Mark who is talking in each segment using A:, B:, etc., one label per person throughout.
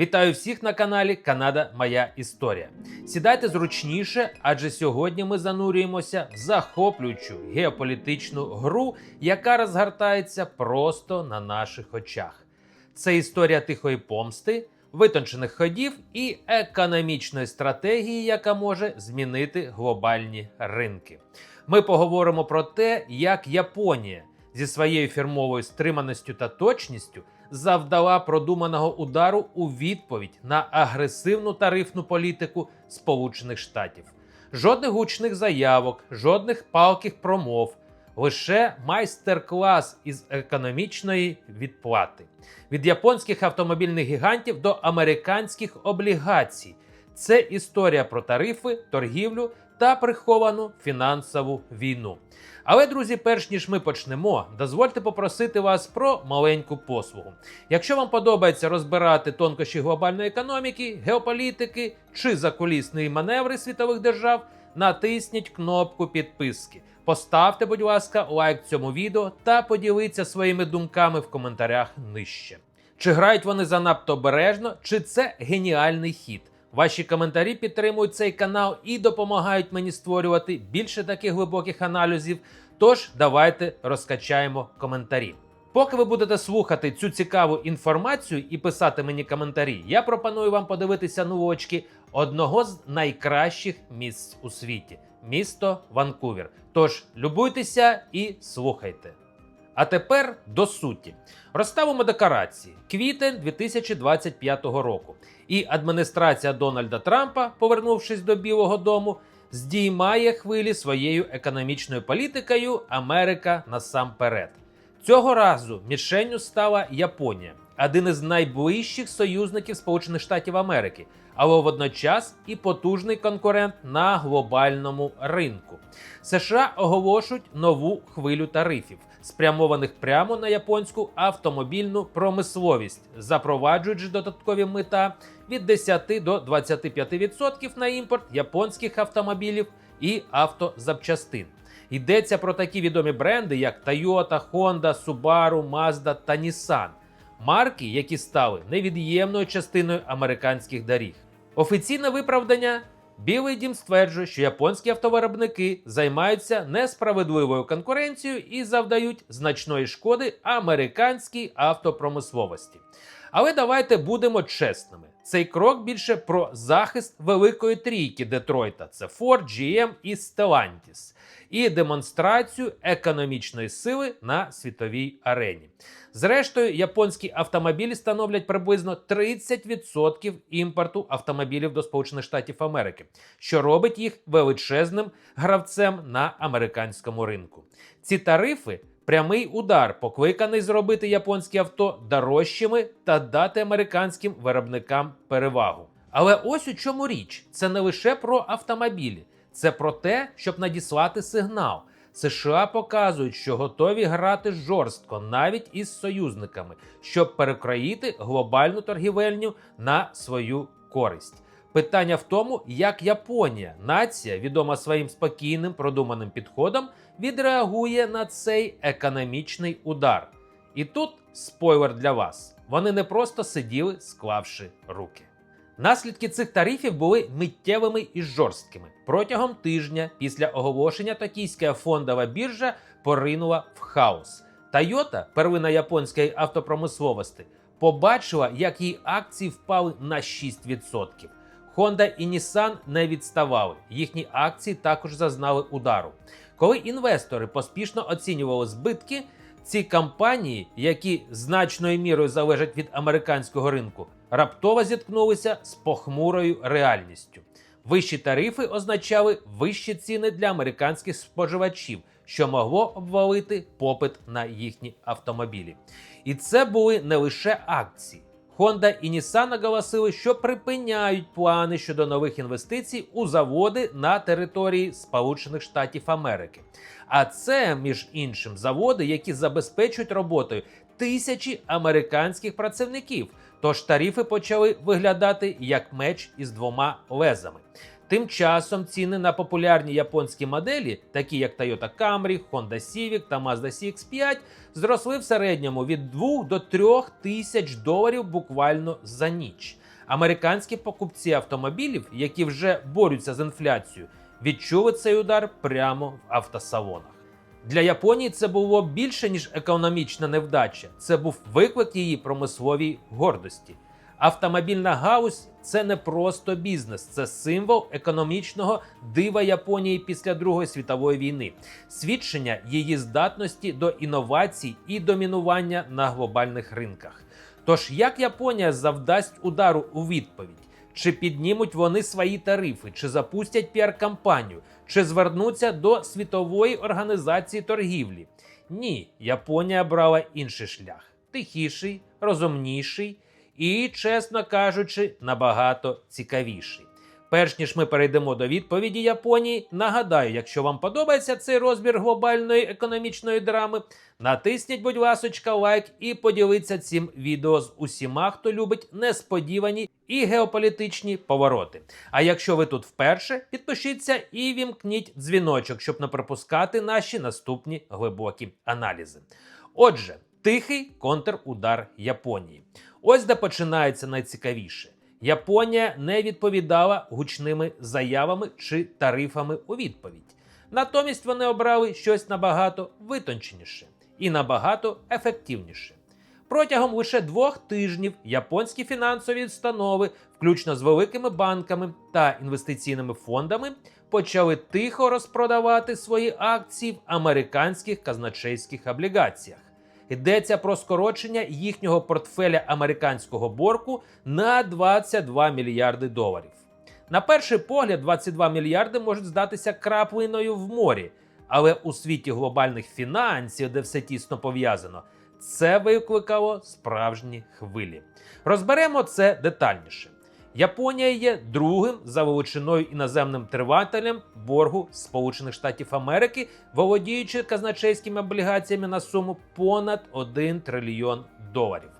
A: Вітаю всіх на каналі Канада Моя Історія. Сідайте зручніше, адже сьогодні ми занурюємося в захоплюючу геополітичну гру, яка розгортається просто на наших очах. Це історія тихої помсти, витончених ходів і економічної стратегії, яка може змінити глобальні ринки. Ми поговоримо про те, як Японія зі своєю фірмовою стриманістю та точністю завдала продуманого удару у відповідь на агресивну тарифну політику Сполучених Штатів. Жодних гучних заявок, жодних палких промов, лише майстер-клас із економічної відплати від японських автомобільних гігантів до американських облігацій. Це історія про тарифи, торгівлю та приховану фінансову війну. Але, друзі, перш ніж ми почнемо, дозвольте попросити вас про маленьку послугу. Якщо вам подобається розбирати тонкощі глобальної економіки, геополітики чи закулісні маневри світових держав, натисніть кнопку підписки. Поставте, будь ласка, лайк цьому відео та поділіться своїми думками в коментарях нижче. Чи грають вони занадто обережно, чи це геніальний хід? Ваші коментарі підтримують цей канал і допомагають мені створювати більше таких глибоких аналізів. Тож давайте розкачаємо коментарі. Поки ви будете слухати цю цікаву інформацію і писати мені коментарі, я пропоную вам подивитися новочки одного з найкращих місць у світі місто Ванкувер. Тож любуйтеся і слухайте. А тепер до суті. Розставимо декорації. Квітень 2025 року. І адміністрація Дональда Трампа, повернувшись до Білого Дому, здіймає хвилі своєю економічною політикою Америка насамперед. Цього разу мішенню стала Японія, один із найближчих союзників Сполучених Штатів Америки, але водночас і потужний конкурент на глобальному ринку. США оголошують нову хвилю тарифів, спрямованих прямо на японську автомобільну промисловість, запроваджують же додаткові мита від 10 до 25% на імпорт японських автомобілів і автозапчастин. Йдеться про такі відомі бренди, як Toyota, Honda, Subaru, Mazda та Nissan. марки, які стали невід'ємною частиною американських доріг. Офіційне виправдання Білий дім стверджує, що японські автовиробники займаються несправедливою конкуренцією і завдають значної шкоди американській автопромисловості. Але давайте будемо чесними. Цей крок більше про захист великої трійки Детройта: це Ford, GM і Stellantis, і демонстрацію економічної сили на світовій арені. Зрештою, японські автомобілі становлять приблизно 30% імпорту автомобілів до Сполучених Штатів Америки, що робить їх величезним гравцем на американському ринку. Ці тарифи. Прямий удар покликаний зробити японські авто дорожчими та дати американським виробникам перевагу. Але ось у чому річ: це не лише про автомобілі, це про те, щоб надіслати сигнал. США показують, що готові грати жорстко навіть із союзниками, щоб перекроїти глобальну торгівельню на свою користь. Питання в тому, як Японія, нація, відома своїм спокійним продуманим підходом, відреагує на цей економічний удар. І тут спойлер для вас: вони не просто сиділи, склавши руки. Наслідки цих тарифів були миттєвими і жорсткими. Протягом тижня після оголошення токійська фондова біржа поринула в хаос. Toyota, первина японської автопромисловості, побачила, як її акції впали на 6%. Honda і Nissan не відставали. Їхні акції також зазнали удару. Коли інвестори поспішно оцінювали збитки, ці компанії, які значною мірою залежать від американського ринку, раптово зіткнулися з похмурою реальністю. Вищі тарифи означали вищі ціни для американських споживачів, що могло обвалити попит на їхні автомобілі. І це були не лише акції. Honda і Nissan наголосили, що припиняють плани щодо нових інвестицій у заводи на території Сполучених Штатів Америки. А це, між іншим, заводи, які забезпечують роботою тисячі американських працівників. Тож тарифи почали виглядати як меч із двома лезами. Тим часом ціни на популярні японські моделі, такі як Toyota Camry, Honda Civic та Mazda CX-5, зросли в середньому від 2 до 3 тисяч доларів буквально за ніч. Американські покупці автомобілів, які вже борються з інфляцією, відчули цей удар прямо в автосалонах. Для Японії це було більше ніж економічна невдача. Це був виклик її промисловій гордості. Автомобільна галузь це не просто бізнес, це символ економічного дива Японії після Другої світової війни, свідчення її здатності до інновацій і домінування на глобальних ринках. Тож як Японія завдасть удару у відповідь? Чи піднімуть вони свої тарифи, чи запустять піар-кампанію, чи звернуться до світової організації торгівлі? Ні, Японія брала інший шлях: тихіший, розумніший і, чесно кажучи, набагато цікавіший. Перш ніж ми перейдемо до відповіді Японії, нагадаю, якщо вам подобається цей розбір глобальної економічної драми, натисніть, будь ласочка, лайк і поділіться цим відео з усіма, хто любить несподівані і геополітичні повороти. А якщо ви тут вперше, підпишіться і вімкніть дзвіночок, щоб не пропускати наші наступні глибокі аналізи. Отже, тихий контрудар Японії. Ось де починається найцікавіше. Японія не відповідала гучними заявами чи тарифами у відповідь. Натомість вони обрали щось набагато витонченіше і набагато ефективніше. Протягом лише двох тижнів японські фінансові установи, включно з великими банками та інвестиційними фондами, почали тихо розпродавати свої акції в американських казначейських облігаціях. Йдеться про скорочення їхнього портфеля американського борку на 22 мільярди доларів. На перший погляд, 22 мільярди можуть здатися краплиною в морі, але у світі глобальних фінансів, де все тісно пов'язано, це викликало справжні хвилі. Розберемо це детальніше. Японія є другим за величиною іноземним тривателем боргу Сполучених Штатів Америки, володіючи казначейськими облігаціями на суму понад 1 трильйон доларів.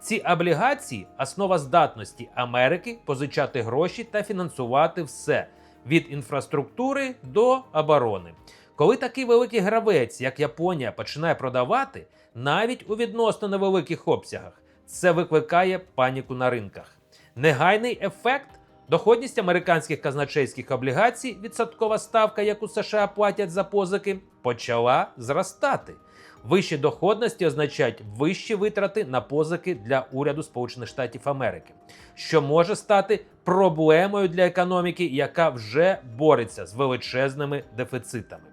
A: Ці облігації основа здатності Америки позичати гроші та фінансувати все від інфраструктури до оборони. Коли такий великий гравець, як Японія, починає продавати навіть у відносно невеликих обсягах, це викликає паніку на ринках. Негайний ефект доходність американських казначейських облігацій, відсоткова ставка, яку США платять за позики, почала зростати. Вищі доходності означають вищі витрати на позики для уряду Сполучених Штатів Америки, що може стати проблемою для економіки, яка вже бореться з величезними дефіцитами.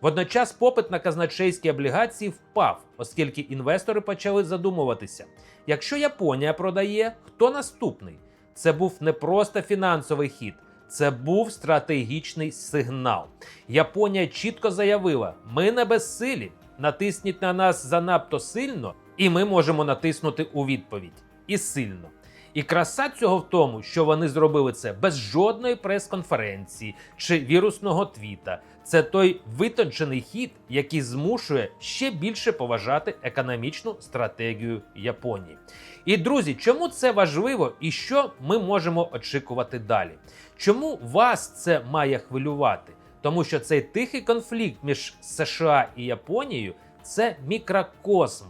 A: Водночас попит на казначейські облігації впав, оскільки інвестори почали задумуватися: якщо Японія продає, хто наступний? Це був не просто фінансовий хід, це був стратегічний сигнал. Японія чітко заявила: ми не безсилі, натисніть на нас занадто сильно, і ми можемо натиснути у відповідь. І сильно. І краса цього в тому, що вони зробили це без жодної прес-конференції чи вірусного твіта. Це той витончений хід, який змушує ще більше поважати економічну стратегію Японії. І друзі, чому це важливо і що ми можемо очікувати далі? Чому вас це має хвилювати? Тому що цей тихий конфлікт між США і Японією це мікрокосм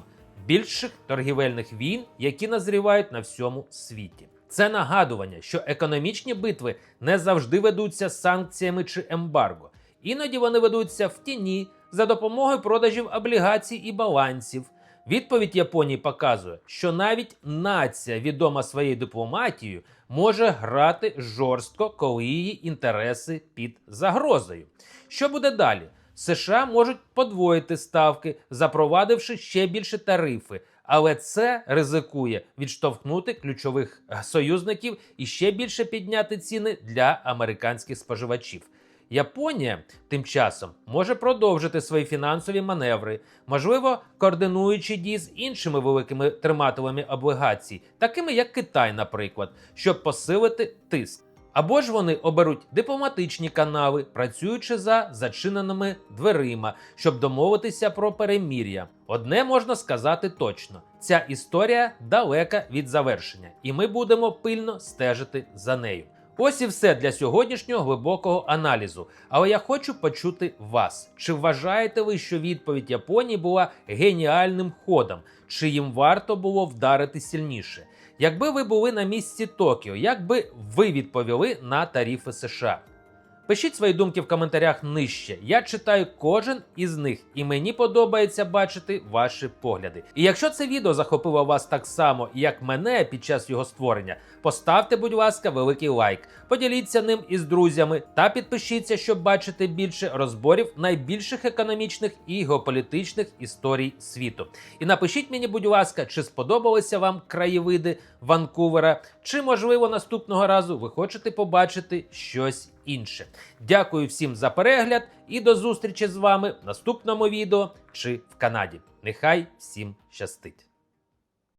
A: більших торгівельних війн, які назрівають на всьому світі. Це нагадування, що економічні битви не завжди ведуться санкціями чи ембарго. Іноді вони ведуться в тіні за допомогою продажів облігацій і балансів. Відповідь Японії показує, що навіть нація, відома своєю дипломатією, може грати жорстко, коли її інтереси під загрозою. Що буде далі? США можуть подвоїти ставки, запровадивши ще більше тарифи, але це ризикує відштовхнути ключових союзників і ще більше підняти ціни для американських споживачів. Японія тим часом може продовжити свої фінансові маневри, можливо, координуючи дії з іншими великими тримателями облігацій, такими як Китай, наприклад, щоб посилити тиск. Або ж вони оберуть дипломатичні канали, працюючи за зачиненими дверима, щоб домовитися про перемір'я. Одне можна сказати точно: ця історія далека від завершення, і ми будемо пильно стежити за нею. Ось і все для сьогоднішнього глибокого аналізу. Але я хочу почути вас. Чи вважаєте ви, що відповідь Японії була геніальним ходом? Чи їм варто було вдарити сильніше? Якби ви були на місці Токіо, як би ви відповіли на тарифи США? Пишіть свої думки в коментарях нижче. Я читаю кожен із них, і мені подобається бачити ваші погляди. І якщо це відео захопило вас так само, як мене під час його створення, поставте, будь ласка, великий лайк, поділіться ним із друзями та підпишіться, щоб бачити більше розборів найбільших економічних і геополітичних історій світу. І напишіть мені, будь ласка, чи сподобалися вам краєвиди Ванкувера, чи можливо наступного разу ви хочете побачити щось інше. Дякую всім за перегляд і до зустрічі з вами в наступному відео чи в Канаді. Нехай всім щастить!